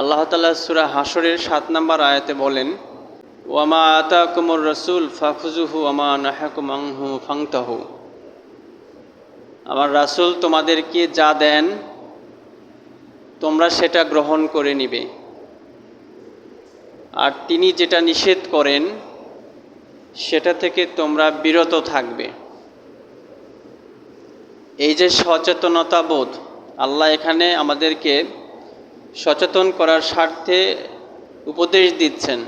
আল্লাহ তালা সুরা হাসরের সাত নম্বর আয়াতে বলেন, ওয়ামা আতা কুমর রসুল ফাফুজুহু ওয়ামা নাহাকুম ফাংতাহু। আমার রাসুল তোমাদেরকে যা দেন, তোমরা সেটা গ্রহণ করে নিবে। আর তিনি যেটা নিষেধ করেন, সেটা থেকে তোমরা বিরত থাকবে। এই যে সচেতনতা বোধ আল্লাহ এখানে আমাদেরকে সচেতন করার স্বার্থে উপদেশ দিচ্ছেন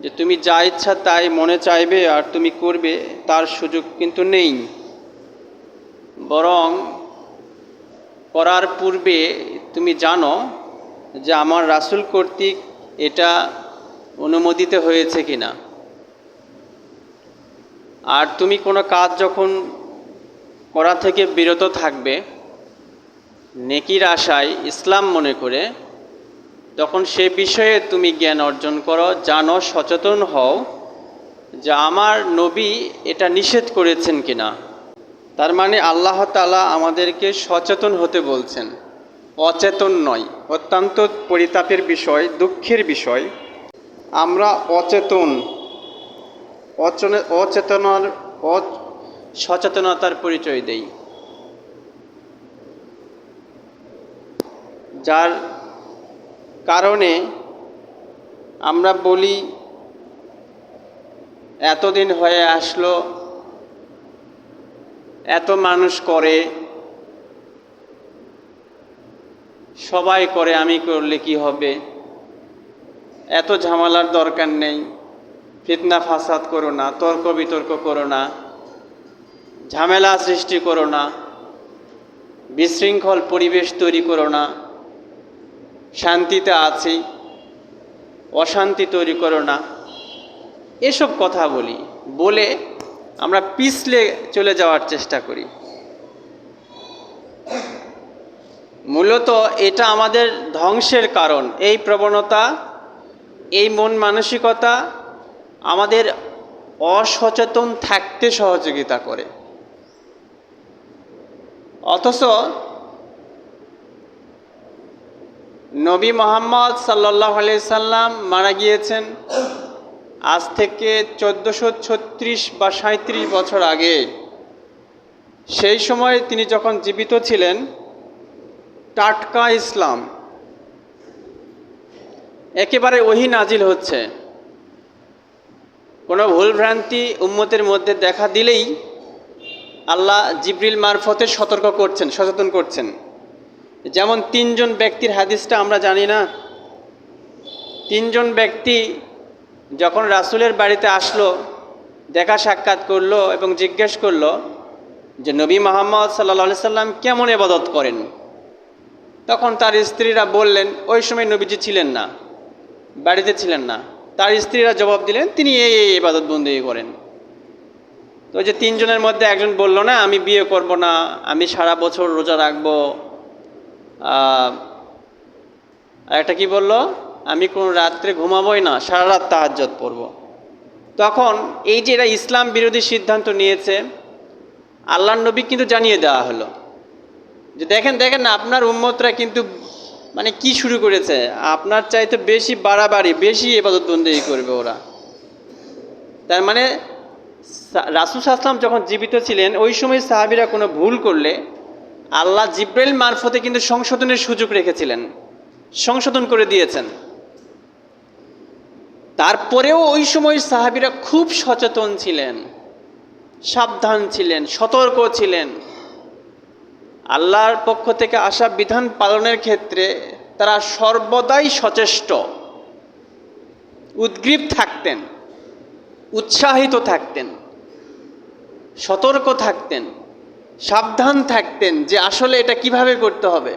যে তুমি যা ইচ্ছা তাই মনে চাইবে আর তুমি করবে, তার সুযোগ কিন্তু নেই। বরং করার পূর্বে তুমি জানো যে আমার রাসুল কর্তৃক এটা অনুমোদিত হয়েছে কিনা। আর তুমি কোনো কাজ যখন করা থেকে বিরত থাকবে নেকির আশায় ইসলাম মনে করে, তখন সে বিষয়ে তুমি জ্ঞান অর্জন করো, জানো, সচেতন হও যে আমার নবী এটা নিষেধ করেছেন কিনা। তার মানে আল্লাহ তালা আমাদেরকে সচেতন হতে বলছেন। অচেতন নয়, অত্যন্ত পরিতাপের বিষয়, দুঃখের বিষয়। আমরা অচেতন অচেতনার সচেতনতার পরিচয় দেই। যার কারণে আমরা বলি এতদিন হয়ে আসলো, এত মানুষ করে, সবাই করে আমি করলে কি হবে? এত ঝামেলার দরকার নেই, ফিতনা ফাসাদ করো না, তর্ক বিতর্ক করো না, ঝামেলা সৃষ্টি করো না, বিশৃঙ্খল পরিবেশ তৈরি করো না। শান্তিতে আছি, অশান্তি তৈরি করো না। এসব কথা বলি, বলে আমরা পিছলে চলে যাওয়ার চেষ্টা করি। মূলত এটা আমাদের ধ্বংসের কারণ, এই প্রবণতা, এই মন মানসিকতা আমাদের অসচেতন থাকতে সহযোগিতা করে। অথচ নবী মোহাম্মদ সাল্লাহ সাল্লাম মারা গিয়েছেন আজ থেকে চোদ্দোশো ছত্রিশ বা সাঁত্রিশ বছর আগে। সেই সময় তিনি যখন জীবিত ছিলেন, টাটকা ইসলাম একেবারে ওহি নাজিল হচ্ছে। কোনো ভুলভ্রান্তি উম্মতের মধ্যে দেখা দিলেই আল্লাহ জিব্রিল মারফতে সতর্ক করছেন, সচেতন করছেন। যেমন তিনজন ব্যক্তির হাদিসটা আমরা জানি না, তিনজন ব্যক্তি যখন রাসুলের বাড়িতে আসলো, দেখা সাক্ষাৎ করল এবং জিজ্ঞেস করল যে নবী মোহাম্মদ সাল্লা সাল্লাম কেমন এবাদত করেন? তখন তার স্ত্রীরা বললেন, ওই সময় নবীজি ছিলেন না, বাড়িতে ছিলেন না। তার স্ত্রীরা জবাব দিলেন, তিনি এই এই ইবাদত বন্দি করেন। তো যে তিনজনের মধ্যে একজন বলল, না, আমি বিয়ে করব না, আমি সারা বছর রোজা রাখব। একটা কি বলল? আমি কোন রাত্রে ঘুমাবোই না, সারা রাত তাহাজ্জত পড়ব। তখন এই যে এরা ইসলাম বিরোধী সিদ্ধান্ত নিয়েছে আল্লাহ নবী কিন্তু জানিয়ে দেওয়া হলো। যে দেখেন দেখেন না, আপনার উম্মতরা কিন্তু মানে কি শুরু করেছে? আপনার চাইতে বেশি বাড়াবাড়ি, বেশি এবাদত বন্দেই করবে ওরা। তার মানে রাসুল আসলাম যখন জীবিত ছিলেন, ওই সময় সাহাবিরা কোনো ভুল করলে আল্লাহ জিব্রাইল মারফতে কিন্তু সংশোধনের সুযোগ রেখেছিলেন। সংশোধন করে দিয়েছেন। তারপরেও ওই সময় সাহাবিরা খুব সচেতন ছিলেন। সাবধান ছিলেন, সতর্ক ছিলেন। আল্লাহর পক্ষ থেকে আসা বিধান পালনের ক্ষেত্রে তারা সর্বদাই সচেষ্ট। উদ্গ্রীব থাকতেন, উৎসাহিত থাকতেন, সতর্ক থাকতেন। সাবধান থাকতেন যে আসলে এটা কীভাবে করতে হবে।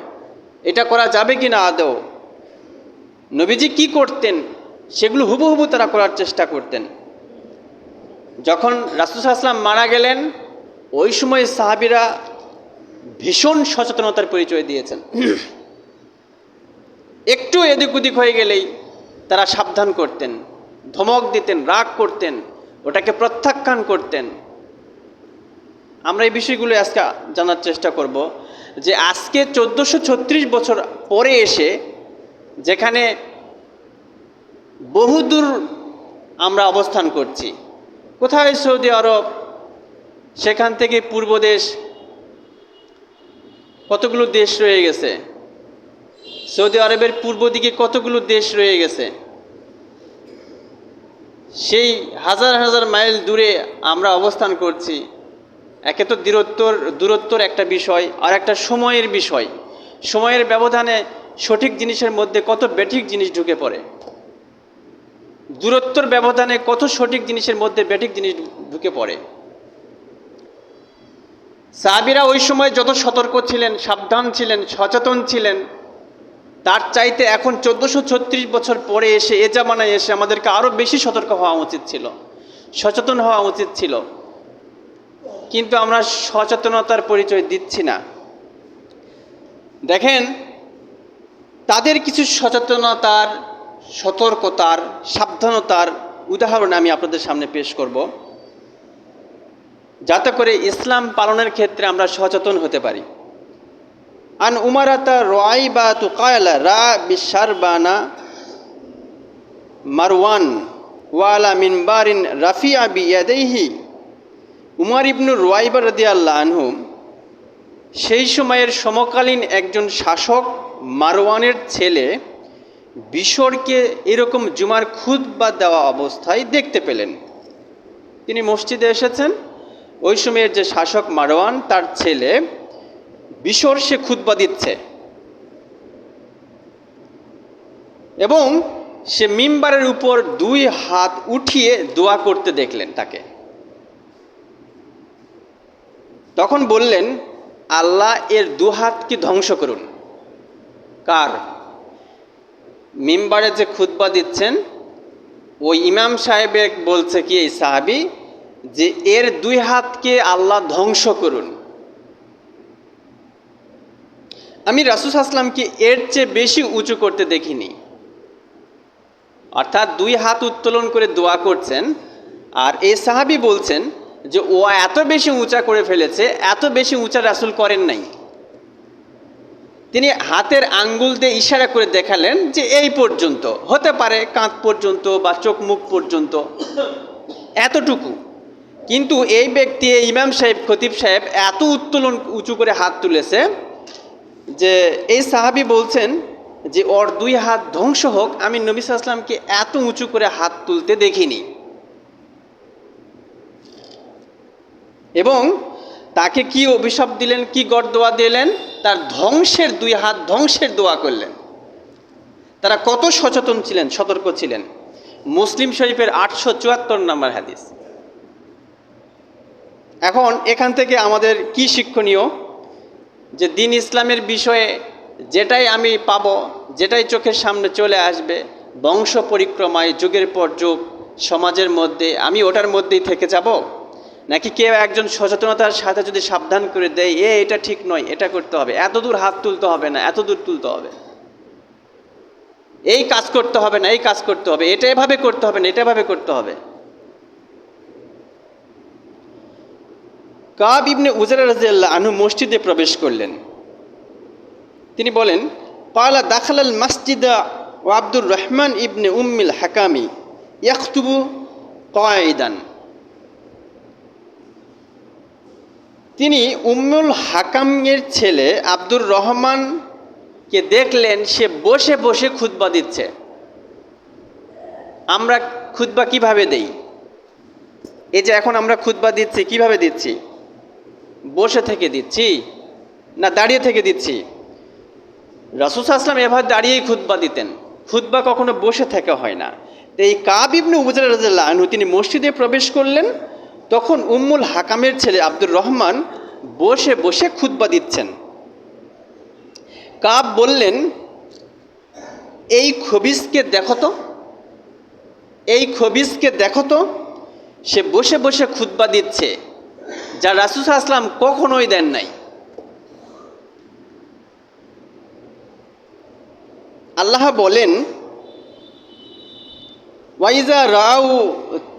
এটা করা যাবে কি না আদৌ? নবীজি কি করতেন? সেগুলো হুবহুবু তারা করার চেষ্টা করতেন। যখন রাসুল আসলাম মারা গেলেন, ওই সময় সাহাবিরা ভীষণ সচেতনতার পরিচয় দিয়েছেন। একটু এদিক ওদিক হয়ে গেলেই তারা সাবধান করতেন, ধমক দিতেন, রাগ করতেন, ওটাকে প্রত্যাখ্যান করতেন। আমরা এই বিষয়গুলো আজকে জানার চেষ্টা করব যে আজকে চোদ্দোশো ছত্রিশ বছর পরে এসে যেখানে বহুদূর আমরা অবস্থান করছি। কোথায় সৌদি আরব? সেখান থেকে পূর্ব দেশ। কতগুলো দেশ রয়ে গেছে? সৌদি আরবের পূর্ব দিকে কতগুলো দেশ রয়ে গেছে? সেই হাজার হাজার মাইল দূরে আমরা অবস্থান করছি। একে তো দূরত্বর দূরত্বর একটা বিষয় আর একটা সময়ের বিষয়। সময়ের ব্যবধানে সঠিক জিনিসের মধ্যে কত বেঠিক জিনিস ঢুকে পড়ে? দূরত্বর ব্যবধানে কত সঠিক জিনিসের মধ্যে বেঠিক জিনিস ঢুকে পড়ে? সাহাবিরা ওই সময় যত সতর্ক ছিলেন, সাবধান ছিলেন, সচেতন ছিলেন, তার চাইতে এখন চোদ্দোশো ছত্রিশ বছর পরে এসে এ জামানায় এসে আমাদেরকে আরও বেশি সতর্ক হওয়া উচিত ছিল। সচেতন হওয়া উচিত ছিল। কিন্তু আমরা সচেতনতার পরিচয় দিচ্ছি না। দেখেন, তাদের কিছু সচেতনতার, সতর্কতার, সাবধানতার উদাহরণ আমি আপনাদের সামনে পেশ করব। যাতে করে ইসলাম পালনের ক্ষেত্রে আমরা সচেতন হতে পারি। আন উমারাতা রয় বা তুকায়লা রা বিশার বানা মারওয়ান ওয়ালা মিনবারিন রাফিয়া আবি ইয়াদেহি উমার ইবনু রোয়াইবা রদি আল্লাহ আনহুম সেই সময়ের সমকালীন একজন শাসক মারওয়ানের ছেলে বিশরকে এরকম জুমার খুদ বা দেওয়া অবস্থায় দেখতে পেলেন। তিনি মসজিদে এসেছেন। ওই সময়ের যে শাসক মারওয়ান, তার ছেলে বিশর সে খুতবা দিচ্ছে। এবং সে মিম্বারের উপর দুই হাত উঠিয়ে দোয়া করতে দেখলেন তাকে। তখন বললেন, আল্লাহ এর দু হাতকে ধ্বংস করুন? কার? মিম্বারে যে খুতবা দিচ্ছেন, ওই ইমাম সাহেবের বলছে কি, এই সাহাবি, যে এর দুই হাতকে আল্লাহ ধ্বংস করুন। আমি রাসুস আসলামকে এর চেয়ে বেশি উঁচু করতে দেখিনি। অর্থাৎ দুই হাত উত্তোলন করে দোয়া করছেন, আর এই সাহাবি বলছেন যে ও এত বেশি উঁচা করে ফেলেছে, এত বেশি উঁচা রাসুল করেন নাই। তিনি হাতের আঙ্গুল দিয়ে ইশারা করে দেখালেন যে এই পর্যন্ত, হতে পারে কাঁধ পর্যন্ত বা চোখ মুখ পর্যন্ত, এতটুকু। কিন্তু এই ব্যক্তি ইমাম সাহেব, খতিব সাহেব এত উত্তোলন উঁচু করে হাত তুলেছে যে এই সাহাবি বলছেন যে ওর দুই হাত ধ্বংস হোক, আমি নবী সাল্লামকে এত উঁচু করে হাত তুলতে দেখিনি। এবং তাকে কি অভিশাপ দিলেন, কি গড় দোয়া দিলেন, তার ধ্বংসের দুই হাত ধ্বংসের দোয়া করলেন। তারা কত সচেতন ছিলেন, সতর্ক ছিলেন। মুসলিম শরীফের আটশো চুয়াত্তর নম্বর হাদিস। এখন এখান থেকে আমাদের কি শিক্ষণীয়? যে দিন ইসলামের বিষয়ে যেটাই আমি পাব, যেটাই চোখের সামনে চলে আসবে, বংশ পরিক্রমায়, যুগের পর যুগ, সমাজের মধ্যে, আমি ওটার মধ্যেই থেকে যাব? নাকি কেউ একজন সচেতনতার সাথে যদি সাবধান করে দেয়, এ, এটা ঠিক নয়, এটা করতে হবে। এত দূর হাত তুলতে হবে না, এত দূর তুলতে হবে। এই কাজ করতে হবে না, এই কাজ করতে হবে, এটা এভাবে করতে হবে না, এটা এভাবে করতে হবে। কাব ইবনে উজারা রাজিয়াল্লাহ আনহু মসজিদে প্রবেশ করলেন। তিনি বলেন, পালা দাখালাল মাসজিদা ও আব্দুর রহমান ইবনে উম্মিল হাকামি ইয়াকতুবু কয়েদান। তিনি উম্মুল হাকামের ছেলে আব্দুর রহমানকে দেখলেন, সে বসে বসে খুতবা দিচ্ছে। আমরা খুতবা কীভাবে দেই? এই যে এখন আমরা খুতবা দিচ্ছি, কীভাবে দিচ্ছি? বসে থেকে দিচ্ছি না দাঁড়িয়ে থেকে দিচ্ছি? রাসুস আসলাম এভাবে দাঁড়িয়েই খুতবা দিতেন। খুতবা কখনো বসে থেকে হয় না। তো এই কাব ইবনে উবজার তিনি মসজিদে প্রবেশ করলেন তখন উম্মুল হাকামের ছেলে আব্দুর রহমান বসে বসে খুতবা দিচ্ছেন। কাব বললেন, এই খবিজকে দেখো তো, এই খবিজকে দেখো তো, সে বসে বসে খুতবা দিচ্ছে, যা রাসুস আসলাম কখনোই দেন নাই। আল্লাহ বলেন ওয়াইজা রাউ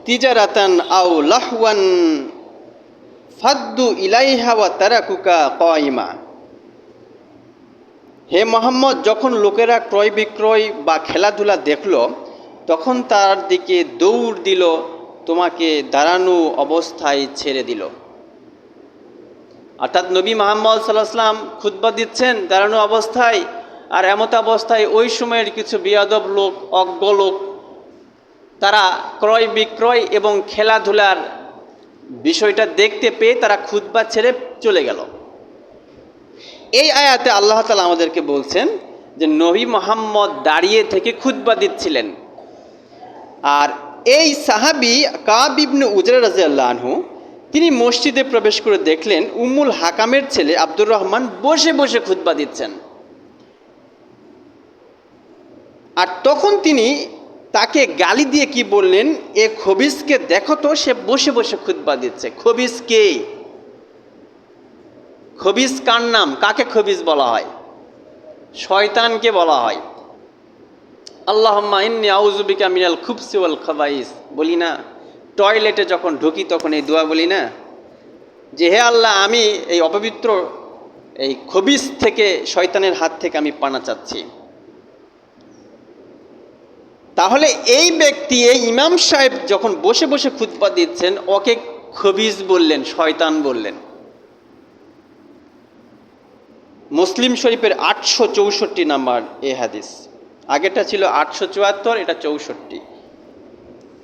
তিজারাতান আও লাহওয়ান ফাদ্দু ইলাইহা ওয়া তারাকুকা কাইমা হে মোহাম্মদ, যখন লোকেরা ক্রয় বিক্রয় বা খেলাধুলা দেখল, তখন তার দিকে দৌড় দিল, তোমাকে দাঁড়ানো অবস্থায় ছেড়ে দিল। অর্থাৎ নবী মোহাম্মদ সাল্লাহ সাল্লাম খুতবা দিচ্ছেন দাঁড়ানো অবস্থায়, আর এমত অবস্থায় ওই সময়ের কিছু বিয়াদব লোক, অজ্ঞ লোক তারা ক্রয় বিক্রয় এবং খেলাধুলার বিষয়টা দেখতে পেয়ে তারা খুতবা ছেড়ে চলে গেল। এই আয়াতে আল্লাহ তালা আমাদেরকে বলছেন যে নবী মোহাম্মদ দাঁড়িয়ে থেকে খুতবা দিচ্ছিলেন। আর এই সাহাবি কাব ইবনু উজরা রাজি আল্লাহ আনহু, তিনি মসজিদে প্রবেশ করে দেখলেন উমুল হাকামের ছেলে আব্দুর রহমান বসে বসে খুতবা দিচ্ছেন। আর তখন তিনি তাকে গালি দিয়ে কি বললেন? এ খবিসকে দেখো তো, সে বসে বসে খুতবা দিচ্ছে। খবিস কে? খবিস কার নাম? কাকে খবিস বলা হয়? শয়তানকে বলা হয়। আল্লাহ ইন্নি আউজুবিকা মিনাল খুবসি ওয়াল খাবাইস। বলি না, টয়লেটে যখন ঢুকি তখন এই দোয়া বলি না? যে হে আল্লাহ, আমি এই অপবিত্র এই খবিস থেকে, শয়তানের হাত থেকে আমি পানা চাচ্ছি। তাহলে এই ব্যক্তি, এই ইমাম সাহেব যখন বসে বসে খুতবা দিচ্ছেন, ওকে খবিজ বললেন, শয়তান বললেন। মুসলিম শরীফের আটশো চৌষট্টি নাম্বার এ হাদিস। আগেরটা ছিল আটশো চুয়াত্তর, এটা চৌষট্টি।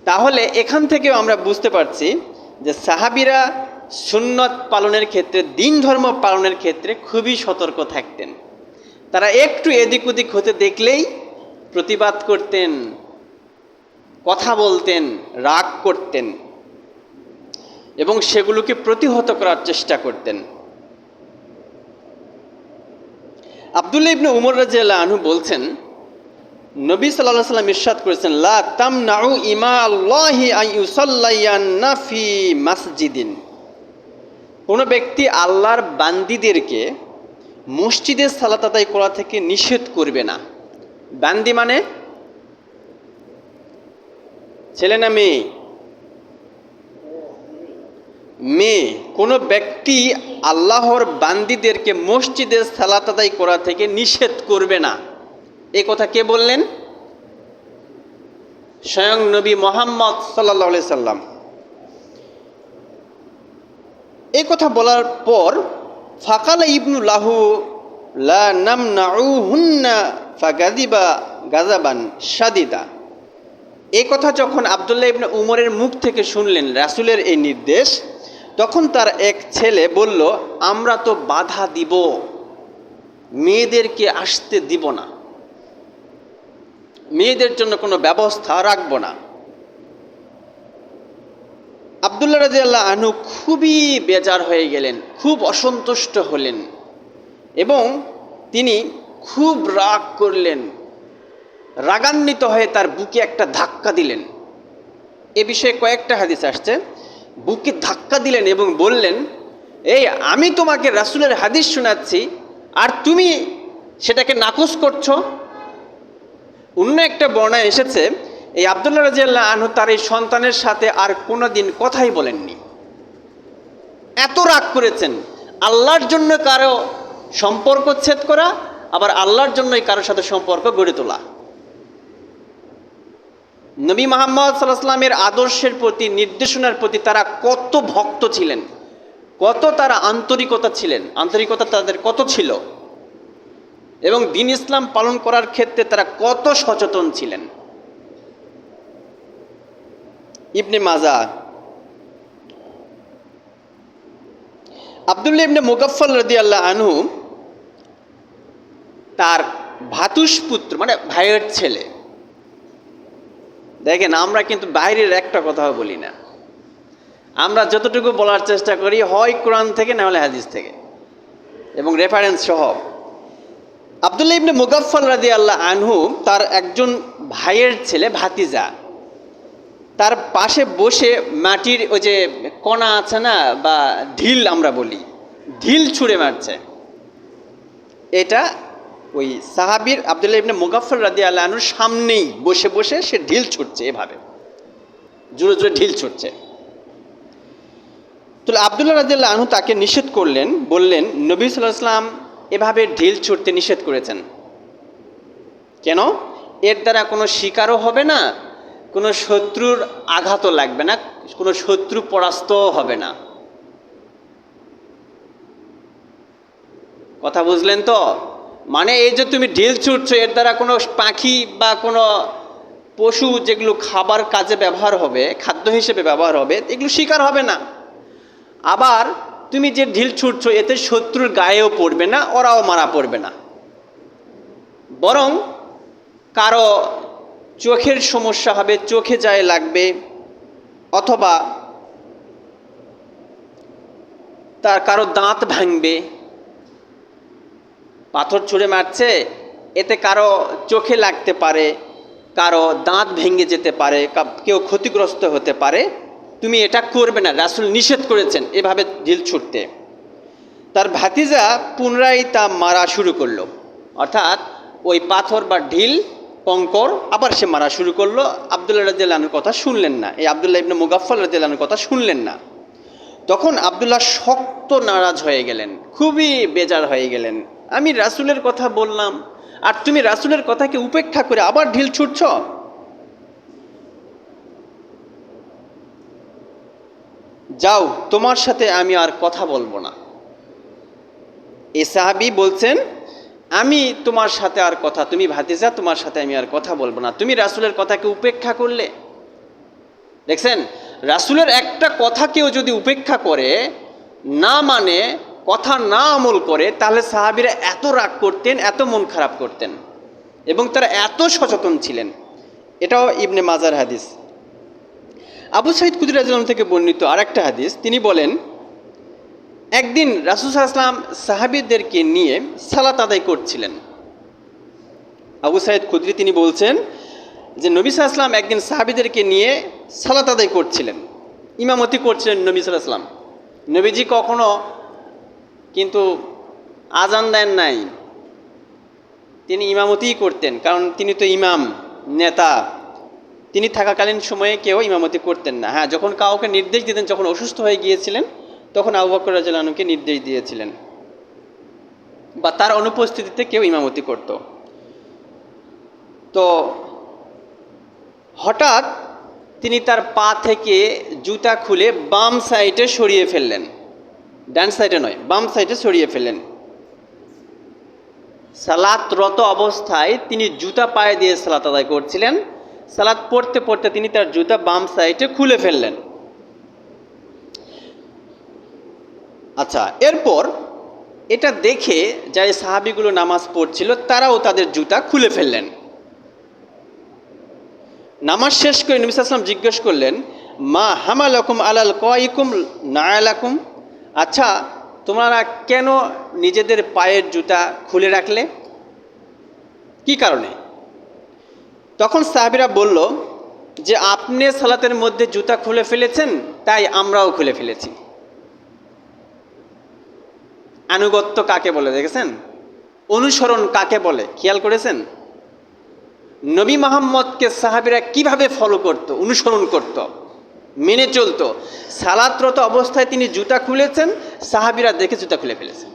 তাহলে এখান থেকেও আমরা বুঝতে পারছি যে সাহাবিরা সুন্নত পালনের ক্ষেত্রে, দিন ধর্ম পালনের ক্ষেত্রে খুবই সতর্ক থাকতেন। তারা একটু এদিক ওদিক হতে দেখলেই প্রতিবাদ করতেন কথা বলতেন, রাগ করতেন এবং সেগুলোকে প্রতিহত করার চেষ্টা করতেন। আবদুল্লাহ ইবনে উমর রাজিয়াল্লাহ আনহু বলছেন, নবী সাল্লাহ সাল্লাম ইরশাদ করেছেন, লা তামনাউ ইমা আল্লাহি ফি মাসজিদিন। কোনো ব্যক্তি আল্লাহর বান্দিদেরকে মসজিদে সালাত আদায় করা থেকে নিষেধ করবে না। বান্দি মানে ছেলে না মেয়ে? মেয়ে। কোনো ব্যক্তি আল্লাহর বান্দিদেরকে মসজিদে সালাত আদায় করা থেকে নিষেধ করবে না। এই কথা কে বললেন? স্বয়ং নবী মোহাম্মদ সাল্লাহ সাল্লাম। এই কথা বলার পর ফাকালা ইবনু লাহু, লা নাম হুন্না ফাগাদিবা গাজাবান সাদিদা এই কথা যখন আবদুল্লাহ ইবনে উমরের মুখ থেকে শুনলেন রাসুলের এই নির্দেশ, তখন তার এক ছেলে বলল, আমরা তো বাধা দিব, মেয়েদেরকে আসতে দিব না। মেয়েদের জন্য কোনো ব্যবস্থা রাখব না। আবদুল্লাহ রাজিয়াল্লাহ আনু খুবই বেজার হয়ে গেলেন, খুব অসন্তুষ্ট হলেন এবং তিনি খুব রাগ করলেন। রাগান্বিত হয়ে তার বুকে একটা ধাক্কা দিলেন। এ বিষয়ে কয়েকটা হাদিস আসছে। বুকে ধাক্কা দিলেন এবং বললেন, এই, আমি তোমাকে রাসুলের হাদিস শোনাচ্ছি, আর তুমি সেটাকে নাকচ করছ? অন্য একটা বর্ণায় এসেছে, এই আবদুল্লাহ রাজিয়াল্লাহ আনহু তার এই সন্তানের সাথে আর কোনো দিন কথাই বলেননি। এত রাগ করেছেন, আল্লাহর জন্য কারও সম্পর্ক ছেদ করা, আবার আল্লাহর জন্যই কারোর সাথে সম্পর্ক গড়ে তোলা। নবী মোহাম্মদ সাল্লাহামের আদর্শের প্রতি, নির্দেশনার প্রতি তারা কত ভক্ত ছিলেন? কত তারা আন্তরিকতা ছিলেন? আন্তরিকতা তাদের কত ছিল? এবং দিন ইসলাম পালন করার ক্ষেত্রে তারা কত সচেতন ছিলেন? ইবনে মাজা। আবদুল্লাহ ইবনে মুগাফল রদি আল্লাহ আনহু তার ভাতুষ পুত্র মানে ভাইয়ের ছেলে দেখেন, আমরা কিন্তু বাইরের একটা কথাও বলি না। আমরা যতটুকু বলার চেষ্টা করি, হয় কোরআন থেকে না হলে হাদিস থেকে। এবং রেফারেন্স সহ। আবদুল্লাহ ইবনে মুগাফল রাদি আল্লাহ আনহু তার একজন ভাইয়ের ছেলে, ভাতিজা, তার পাশে বসে মাটির ওই যে কণা আছে না, বা ঢিল আমরা বলি, ঢিল ছুঁড়ে মারছে। এটা ওই সাহাবির আবদুল্লাহ ইবনে মুগাফর রাদি আল্লাহ আনুর সামনেই বসে বসে সে ঢিল ছুটছে এভাবে। জোরে জোরে ঢিল ছুটছে। তাহলে আবদুল্লাহ রাজিয়াল্লাহ আনহু তাকে নিষেধ করলেন, বললেন, নবী সাল্লাহ সাল্লাম এভাবে ঢিল ছুটতে নিষেধ করেছেন। কেন? এর দ্বারা কোনো শিকারও হবে না, কোনো শত্রুর আঘাতও লাগবে না, কোনো শত্রু পরাস্তও হবে না। কথা বুঝলেন তো? মানে এই যে তুমি ঢিল ছুটছো, এর দ্বারা কোনো পাখি বা কোনো পশু যেগুলো খাবার কাজে ব্যবহার হবে, খাদ্য হিসেবে ব্যবহার হবে, এগুলো শিকার হবে না। আবার তুমি যে ঢিল ছুটছো, এতে শত্রুর গায়েও পড়বে না, ওরাও মারা পড়বে না। বরং কারও চোখের সমস্যা হবে, চোখে যায় লাগবে, অথবা তার কারও দাঁত ভাঙবে পাথর ছুঁড়ে মারছে, এতে কারও চোখে লাগতে পারে, কারও দাঁত ভেঙে যেতে পারে কেউ ক্ষতিগ্রস্ত হতে পারে। তুমি এটা করবে না, রাসুল নিষেধ করেছেন এভাবে ঢিল ছুটতে তার ভাতিজা পুনরায় তা মারা শুরু করল। অর্থাৎ ওই পাথর বা ঢিল, কঙ্কর আবার সে মারা শুরু করল। আবদুল্লাহ রাজিয়ালের কথা শুনলেন না। এই আবদুল্লাহ ইবনে মুগাফর রাজিয়ালের কথা শুনলেন না। তখন আবদুল্লাহ শক্ত নারাজ হয়ে গেলেন, খুবই বেজার হয়ে গেলেন। আমি রাসুলের কথা বললাম। আর তুমি রাসুলের কথাকে উপেক্ষা করে আবার ঢিল ছুটছ? যাও, তোমার সাথে আমি আর কথা বলব না। এ সাহাবি বলছেন, আমি তোমার সাথে আর কথা, তুমি ভাতিজা, তোমার সাথে আমি আর কথা বলব না। তুমি রাসুলের কথাকে উপেক্ষা করলে। দেখছেন, রাসুলের একটা কথা কেউ যদি উপেক্ষা করে, না মানে কথা না আমল করে তাহলে সাহাবিরা এত রাগ করতেন, এত মন খারাপ করতেন এবং তারা এত সচেতন ছিলেন। এটাও ইবনে মাজার হাদিস। আবু সাইদ কুদির রাজন থেকে বর্ণিত আরেকটা হাদিস, তিনি বলেন, একদিন রাসুল আসলাম সাহাবিদেরকে নিয়ে সালাত আদায় করছিলেন। আবু সাইদ খুদ্রি তিনি বলছেন যে, নবী সাল্লাম একদিন সাহাবিদেরকে নিয়ে সালাত আদায় করছিলেন। ইমামতি করছিলেন নবী সাল্লাম নবীজি কখনো কিন্তু আজান দেন নাই। তিনি ইমামতিই করতেন, কারণ তিনি তো ইমাম, নেতা। তিনি থাকাকালীন সময়ে কেউ ইমামতি করতেন না। হ্যাঁ যখন কাউকে নির্দেশ দিতেন, যখন অসুস্থ হয়ে গিয়েছিলেন, তখন আবু বকর রাজলানুকে নির্দেশ দিয়েছিলেন। বা তার অনুপস্থিতিতে কেউ ইমামতি করত। তো হঠাৎ তিনি তার পা থেকে জুতা খুলে বাম সাইডে সরিয়ে ফেললেন। ডান সাইডে নয়, বাম সাইডে সরিয়ে ফেললেন। সালাতরত অবস্থায় তিনি জুতা পায়ে দিয়ে সালাত আদায় করছিলেন। সালাত পড়তে পড়তে তিনি তার জুতা বাম সাইডে খুলে ফেললেন। আচ্ছা এরপর এটা দেখে যারা সাহাবিগুলো নামাজ পড়ছিল, তারাও তাদের জুতা খুলে ফেললেন। নামাজ শেষ করে নবী আসলাম জিজ্ঞেস করলেন, মা হামালাকুম আলাল কয়কুম না আলাকুম আচ্ছা তোমরা কেন নিজেদের পায়ের জুতা খুলে রাখলে? কি কারণে? তখন সাহাবিরা বলল যে, আপনি সালাতের মধ্যে জুতা খুলে ফেলেছেন, তাই আমরাও খুলে ফেলেছি। আনুগত্য কাকে বলে দেখেছেন? অনুসরণ কাকে বলে? খেয়াল করেছেন? নবী মোহাম্মদকে সাহাবিরা কীভাবে ফলো করত, অনুসরণ করত? মেনে চলতো। সালাতরত অবস্থায় তিনি জুতা খুলেছেন, সাহাবিরা দেখে জুতা খুলে ফেলেছেন।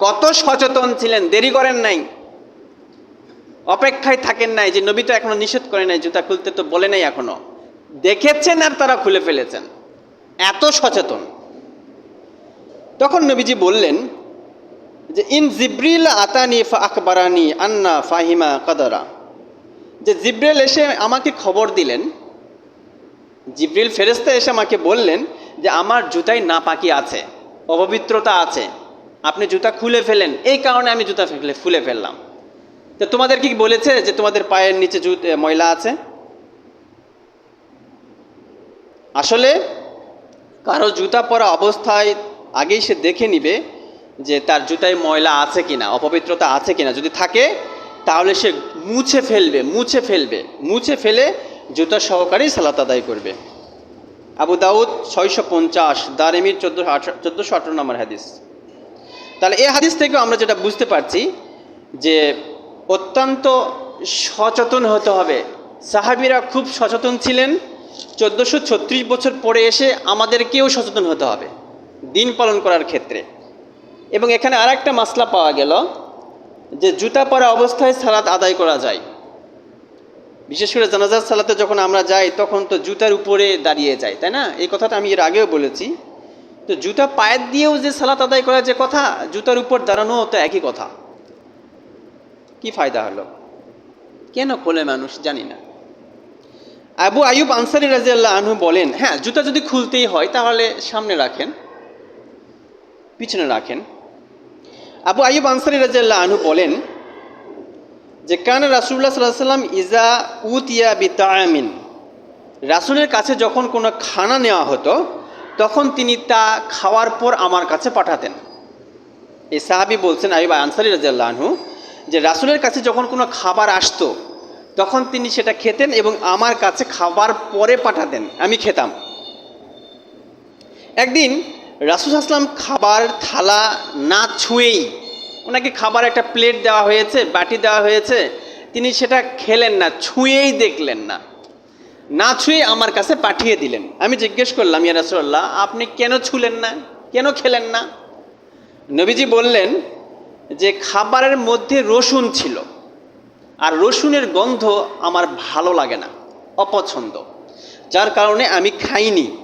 কত সচেতন ছিলেন, দেরি করেন নাই। অপেক্ষায় থাকেন নাই যে নবী তো এখনও নিষেধ করে নাই, জুতা খুলতে তো বলে নাই এখনও। দেখেছেন আর তারা খুলে ফেলেছেন। এত সচেতন। তখন নবীজি বললেন যে, ইন জিব্রিল আতানি ফা আকবরানি আন্না ফাহিমা কাদারা। যে জিব্রিল এসে আমাকে খবর দিলেন জিব্রিল ফেরেস্তা এসে আমাকে বললেন যে আমার জুতায় নাপাকি আছে, অপবিত্রতা আছে, আপনি জুতা খুলে ফেলেন, এই কারণে আমি জুতা ফেলে ফুলে ফেললাম। তো তোমাদের কি বলেছে যে তোমাদের পায়ের নিচে জুত ময়লা আছে? আসলে কারও জুতা পরা অবস্থায় আগেই সে দেখে নিবে যে তার জুতায় ময়লা আছে কিনা, অপবিত্রতা আছে কিনা। যদি থাকে, তাহলে সে মুছে ফেলবে মুছে ফেলবে, মুছে ফেলে জুতা সহকারেই সালাত আদায় করবে। আবু দাউদ ছয়শো পঞ্চাশ, দারেমির চোদ্দোশো আঠারো চোদ্দোশো আঠারো নম্বর হাদিস। তাহলে এই হাদিস থেকেও আমরা যেটা বুঝতে পারছি যে অত্যন্ত সচেতন হতে হবে। সাহাবিরা খুব সচেতন ছিলেন, চোদ্দোশো ছত্রিশ বছর পরে এসে আমাদেরকেও সচেতন হতে হবে, দিন পালন করার ক্ষেত্রে। এবং এখানে আর একটা মাসলা পাওয়া গেল যে জুতা পরা অবস্থায় সালাত আদায় করা যায়। বিশেষ করে জানাজার সালাতে যখন আমরা যাই, তখন তো জুতার উপরে দাঁড়িয়ে যাই তাই না? এই কথাটা আমি এর আগেও বলেছি। তো জুতা পায়ের দিয়েও যে সালাত আদায় করার যে কথা, জুতার উপর দাঁড়ানো তো একই কথা। কি ফায়দা হলো? কেন খোলে মানুষ? জানি না। আবু আয়ুব আনসারি রাজিয়াল্লাহ আনহু বলেন হ্যাঁ জুতা যদি খুলতেই হয়, তাহলে সামনে রাখেন, পিছনে রাখেন। আবু আয়ুব আনসারি রাজিয়াল্লাহ আনহু বলেন যে, কান রাসুল্লাহ সাল্লাহ সাল্লাম ইজা উতিয়া বিতায়ামিন রাসুলের কাছে যখন কোনো খানা নেওয়া হতো, তখন তিনি তা খাওয়ার পর আমার কাছে পাঠাতেন। এই সাহাবি বলছেন আইব আনসারি রাজিয়াল্লাহ আনহু, যে, রাসুলের কাছে যখন কোনো খাবার আসতো, তখন তিনি সেটা খেতেন এবং আমার কাছে খাবার পরে পাঠাতেন, আমি খেতাম। একদিন রাসুল আসলাম খাবার, থালা না ছুঁয়েই ওনাকে খাবার একটা প্লেট দেওয়া হয়েছে, বাটি দেওয়া হয়েছে। তিনি সেটা খেলেন না, ছুঁয়েই দেখলেন না। না ছুঁয়ে আমার কাছে পাঠিয়ে দিলেন। আমি জিজ্ঞেস করলাম, ইয়া রাসুল্লাহ আপনি কেন ছুলেন না? কেন খেলেন না? নবীজি বললেন যে, খাবারের মধ্যে রসুন ছিল। আর রসুনের গন্ধ আমার ভালো লাগে না, অপছন্দ। যার কারণে আমি খাইনি।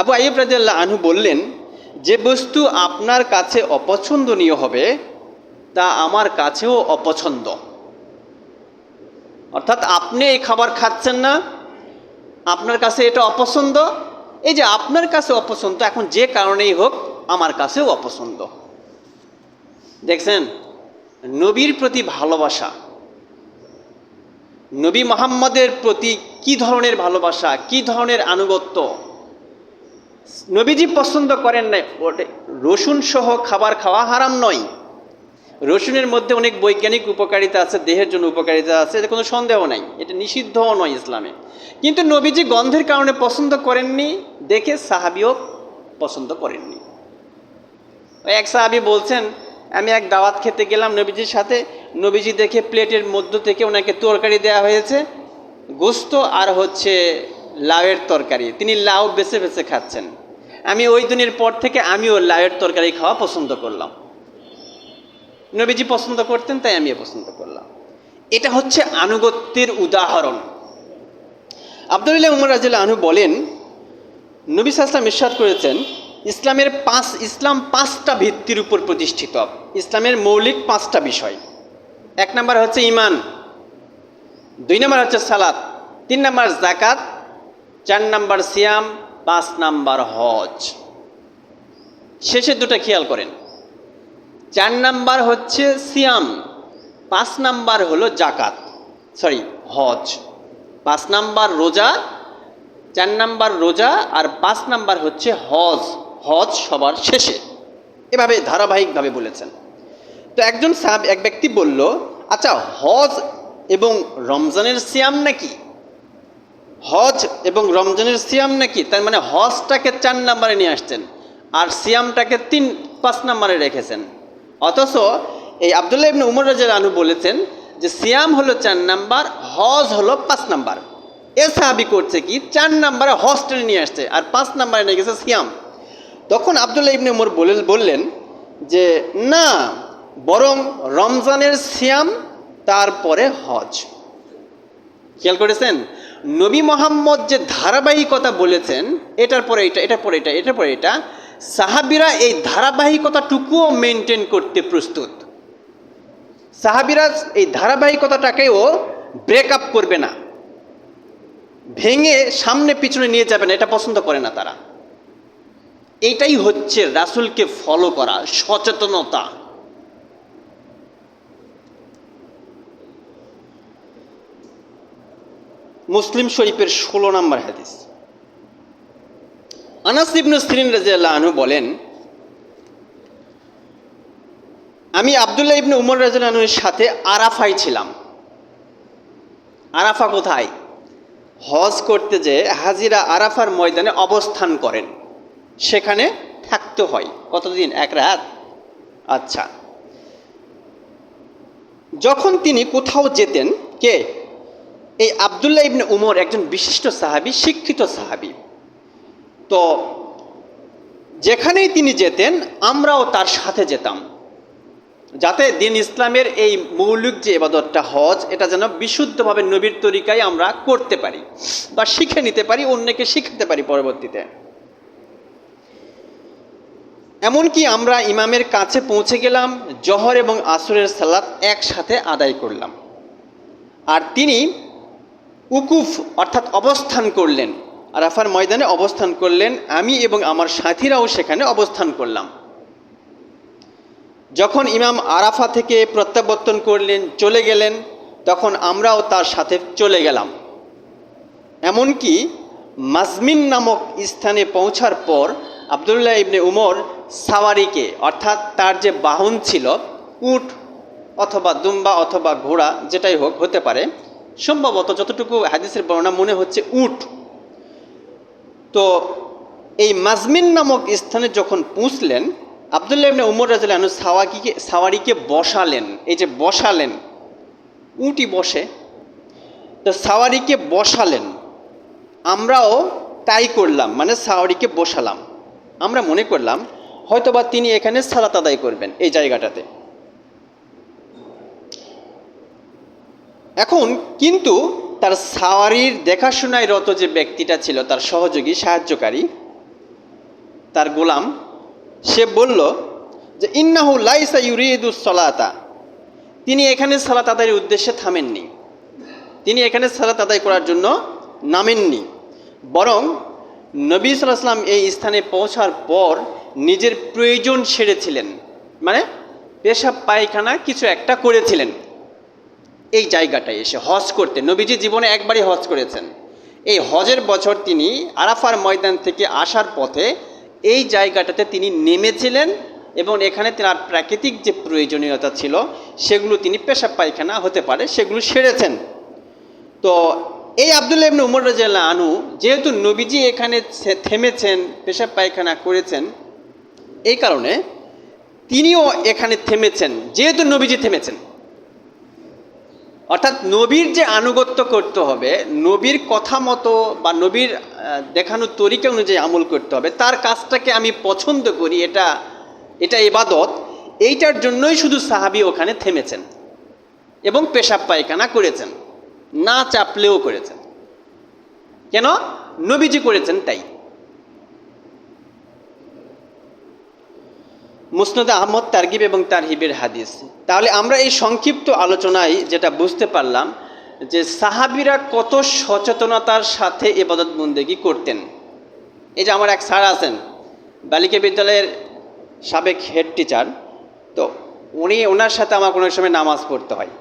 আবু আইব রাজিয়াল্লাহ আনহু বললেন, যে বস্তু আপনার কাছে অপছন্দনীয় হবে, তা আমার কাছেও অপছন্দ। অর্থাৎ আপনি এই খাবার খাচ্ছেন না, আপনার কাছে এটা অপছন্দ, এই যে আপনার কাছে অপছন্দ, এখন যে কারণেই হোক, আমার কাছেও অপছন্দ। দেখছেন, নবীর প্রতি ভালোবাসা, নবী মোহাম্মদের প্রতি কি ধরনের ভালোবাসা, কি ধরনের আনুগত্য নবীজি পছন্দ করেন না রসুন সহ খাবার খাওয়া হারাম নয়। রসুনের মধ্যে অনেক বৈজ্ঞানিক উপকারিতা আছে, দেহের জন্য উপকারিতা আছে, এতে কোনো সন্দেহ নাই। এটা নিষিদ্ধও নয় ইসলামে। কিন্তু নবীজি গন্ধের কারণে পছন্দ করেননি, দেখে সাহাবিও পছন্দ করেননি। এক সাহাবি বলছেন, আমি এক দাওয়াত খেতে গেলাম নবীজির সাথে। নবীজি দেখে প্লেটের মধ্য থেকে ওনাকে তরকারি দেওয়া হয়েছে। গোস্ত আর হচ্ছে লাউয়ের তরকারি। তিনি লাউ বেছে বেছে খাচ্ছেন। আমি ওই দিনের পর থেকে আমিও লাউয়ের তরকারি খাওয়া পছন্দ করলাম। নবীজি পছন্দ করতেন, তাই আমিও পছন্দ করলাম। এটা হচ্ছে আনুগত্যের উদাহরণ। আবদুল্লাহ উমর রাজিল্লা আনু বলেন, নবী সাল্লাম ইরশাদ করেছেন, ইসলামের পাঁচ, ইসলাম পাঁচটা ভিত্তির উপর প্রতিষ্ঠিত। ইসলামের মৌলিক পাঁচটা বিষয়। এক নম্বর হচ্ছে ইমান দুই নম্বর হচ্ছে সালাত। তিন নম্বর জাকাত। চার নম্বর সিয়াম। পাঁচ নাম্বার হজ। শেষে দুটা খেয়াল করেন। চার নাম্বার হচ্ছে সিয়াম, পাঁচ নাম্বার হলো জাকাত, সরি, হজ। পাঁচ নাম্বার রোজা, চার নাম্বার রোজা আর পাঁচ নাম্বার হচ্ছে হজ হজ সবার শেষে। এভাবে ধারাবাহিকভাবে বলেছেন। তো একজন সাহাব, এক ব্যক্তি বলল আচ্ছা হজ এবং রমজানের সিয়াম নাকি? হজ এবং রমজানের সিয়াম নাকি? তার মানে হজটাকে চার নাম্বারে নিয়ে আসছেন আর সিয়ামটাকে তিন, পাঁচ নাম্বারে রেখেছেন। অথচ এই আবদুল্লাহ ইবনে উমর রাজা আনু বলেছেন যে সিয়াম হলো চার নাম্বার, হজ হলো পাঁচ নাম্বার। এ সাহাবি করছে কি? চার নাম্বারে হজ টেনে নিয়ে আসছে আর পাঁচ নাম্বারে নিয়ে গেছে সিয়াম। তখন আবদুল্লাহ ইবনে উমর বলে বললেন যে না, বরং রমজানের সিয়াম, তারপরে হজ। খেয়াল করেছেন? নবী মোহাম্মদ যে ধারাবাহিকতা বলেছেন, এটার পরে এটা, এটার পরে এটা, এটার পরে এটা, সাহাবিরা এই ধারাবাহিকতাটুকুও মেনটেন করতে প্রস্তুত। সাহাবিরা এই ধারাবাহিকতাটাকেও ব্রেক আপ করবে না। ভেঙে সামনে পিছনে নিয়ে যাবে না, এটা পছন্দ করে না তারা। এটাই হচ্ছে রাসুলকে ফলো করা, সচেতনতা। মুসলিম শরীফের ষোলো নম্বর হাদিস। আনাস ইবনু রাজিয়াল্লাহ আনহু বলেন, আমি আবদুল্লাহ ইবনু উমর রাজিয়াল্লাহের সাথে আরাফাই ছিলাম। আরাফা কোথায়? হজ করতে যে হাজিরা আরাফার ময়দানে অবস্থান করেন। সেখানে থাকতে হয়। কতদিন? এক রাত? আচ্ছা। যখন তিনি কোথাও যেতেন, কে? এই আবদুল্লাহ ইবনে উমর একজন বিশিষ্ট সাহাবি, শিক্ষিত সাহাবি। তো যেখানেই তিনি যেতেন, আমরাও তার সাথে যেতাম। যাতে দিন ইসলামের এই মৌলিক যে এবাদতটা হজ, এটা যেন বিশুদ্ধভাবে নবীর তরিকায় আমরা করতে পারি বা শিখে নিতে পারি, অন্যকে শিখাতে পারি পরবর্তীতে। এমনকি আমরা ইমামের কাছে পৌঁছে গেলাম, জহর এবং আসরের সালাত একসাথে আদায় করলাম। আর তিনি উকুফ অর্থাৎ অবস্থান করলেন। আরাফার ময়দানে অবস্থান করলেন আমি এবং আমার সাথীরাও সেখানে অবস্থান করলাম। যখন ইমাম আরাফা থেকে প্রত্যাবর্তন করলেন, চলে গেলেন, তখন আমরাও তার সাথে চলে গেলাম। এমনকি মাজমিন নামক স্থানে পৌঁছার পর আবদুল্লাহ ইবনে উমর সাওয়ারিকে, অর্থাৎ তার যে বাহন ছিল, উট অথবা দুম্বা অথবা ঘোড়া, যেটাই হোক, হতে পারে সম্ভবত যতটুকু হাদিসের বর্ণনা মনে হচ্ছে উট। তো এই মাজমিন নামক স্থানে যখন পৌঁছলেন আবদুল্লাহ ইবনে উমর রাজু সাওয়াকিকে, সাওয়ারিকে বসালেন। এই যে বসালেন উটি বসে। তো সাওয়ারিকে বসালেন। আমরাও তাই করলাম মানে সাওয়ারিকে বসালাম। আমরা মনে করলাম, হয়তোবা তিনি এখানে সালাত আদায় করবেন এই জায়গাটাতে। এখন কিন্তু তার সাওয়ারির দেখাশোনায় রত যে ব্যক্তিটা ছিল, তার সহযোগী, সাহায্যকারী, তার গোলাম, সে বলল যে, ইন্নাহু লাইসা ইউরিদুস সলাতা। তিনি এখানে সালাত আদায়ের উদ্দেশ্যে থামেননি। তিনি এখানে সালাত আদায় করার জন্য নামেননি। বরং নবী সাল্লাম এই স্থানে পৌঁছার পর নিজের প্রয়োজন সেরেছিলেন। মানে পেশাব, পায়খানা কিছু একটা করেছিলেন। এই জায়গাটায় এসে হজ করতে নবীজি জীবনে একবারই হজ করেছেন। এই হজের বছর তিনি আরাফার ময়দান থেকে আসার পথে এই জায়গাটাতে তিনি নেমেছিলেন এবং এখানে তার প্রাকৃতিক যে প্রয়োজনীয়তা ছিল, সেগুলো তিনি পেশাব পায়খানা হতে পারে, সেগুলো সেরেছেন। তো এই আবদুল্লাহ ইবনে উমর রাজিয়াল্লাহ আনু যেহেতু নবীজি এখানে থেমেছেন, পেশাব পায়খানা করেছেন, এই কারণে তিনিও এখানে থেমেছেন, যেহেতু নবীজি থেমেছেন। অর্থাৎ নবীর যে আনুগত্য করতে হবে, নবীর কথা মতো বা নবীর দেখানো তরিকা অনুযায়ী আমল করতে হবে, তার কাজটাকে আমি পছন্দ করি, এটা এটা এবাদত এইটার জন্যই শুধু সাহাবি ওখানে থেমেছেন এবং পেশাব পায়খানা করেছেন, না চাপলেও করেছেন। কেন? নবীজি করেছেন তাই। মুসনদ আহমদ তারগিব এবং তারহিবের হাদিস। তাহলে আমরা এই সংক্ষিপ্ত আলোচনায় যেটা বুঝতে পারলাম যে সাহাবিরা কত সচেতনতার সাথে এবাদত বন্দেগি করতেন। এই যে আমার এক স্যার আছেন, বালিকা বিদ্যালয়ের সাবেক হেড টিচার, তো উনি ওনার সাথে আমার কোনো সময় নামাজ পড়তে হয়।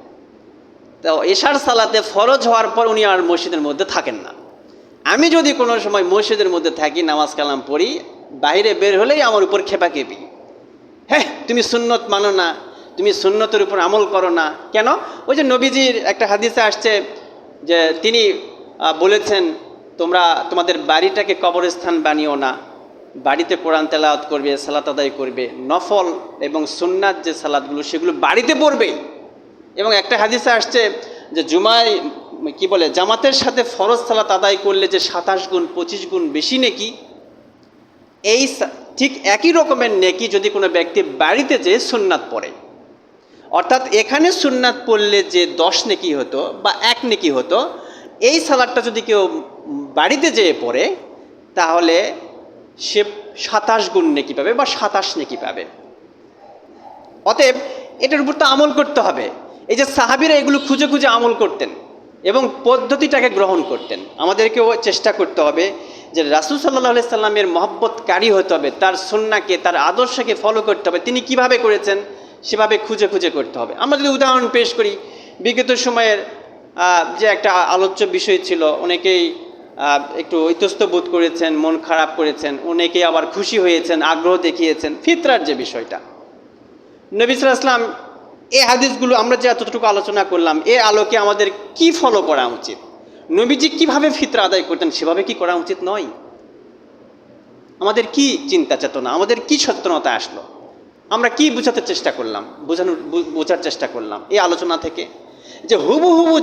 তো এশার সালাতে ফরজ হওয়ার পর উনি আর মসজিদের মধ্যে থাকেন না। আমি যদি কোনো সময় মসজিদের মধ্যে থাকি, নামাজ কালাম পড়ি, বাইরে বের হলেই আমার উপর খেপাখেপি হ্যাঁ তুমি সুন্নত মানো না, তুমি সুন্নতের উপর আমল করো না। কেন? ওই যে নবীজির একটা হাদিসে আসছে যে তিনি বলেছেন, তোমরা তোমাদের বাড়িটাকে কবরস্থান বানিও না। বাড়িতে কোরআন তেলাওয়াত করবে, সালাত আদায় করবে। নফল এবং সুন্নাত যে সালাদগুলো, সেগুলো বাড়িতে পড়বে। এবং একটা হাদিসে আসছে যে জুমায়, কি বলে, জামাতের সাথে ফরজ সালাত আদায় করলে যে সাতাশ গুণ, পঁচিশ গুণ বেশি নাকি? এই ঠিক একই রকমের নেকি যদি কোনো ব্যক্তি বাড়িতে যেয়ে সুন্নাত পড়ে। অর্থাৎ এখানে সুন্নাত পড়লে যে দশ নেকি হতো বা এক নেকি হতো, এই সালাদটা যদি কেউ বাড়িতে যেয়ে পড়ে, তাহলে সে সাতাশ গুণ নেকি পাবে বা সাতাশ নেকি পাবে। অতএব এটার উপর তো আমল করতে হবে। এই যে সাহাবিরা এগুলো খুঁজে খুঁজে আমল করতেন এবং পদ্ধতিটাকে গ্রহণ করতেন। আমাদেরকেও চেষ্টা করতে হবে যে রাসুল সাল্লাহ সাল্লামের মহব্বতকারী হতে হবে, তার সন্নাকে, তার আদর্শকে ফলো করতে হবে। তিনি কীভাবে করেছেন? সেভাবে খুঁজে খুঁজে করতে হবে। আমরা যদি উদাহরণ পেশ করি, বিগত সময়ের যে একটা আলোচ্য বিষয় ছিল, অনেকেই একটু ইতস্ত বোধ করেছেন, মন খারাপ করেছেন, অনেকেই আবার খুশি হয়েছেন, আগ্রহ দেখিয়েছেন, ফিতরার যে বিষয়টা। নবী সাল্লাম এই হাদিসগুলো আমরা যে এতটুকু আলোচনা করলাম, এ আলোকে আমাদের কি ফলো করা উচিত? নবীজি কীভাবে ফিতরা আদায় করতেন সেভাবে কি করা উচিত নয়? আমাদের কি চিন্তা চেতনা? আমাদের কি সচেতনতা আসলো? আমরা কি বোঝাতে চেষ্টা করলাম? বোঝানোর বোঝার চেষ্টা করলাম এই আলোচনা থেকে যে হুবু হুবু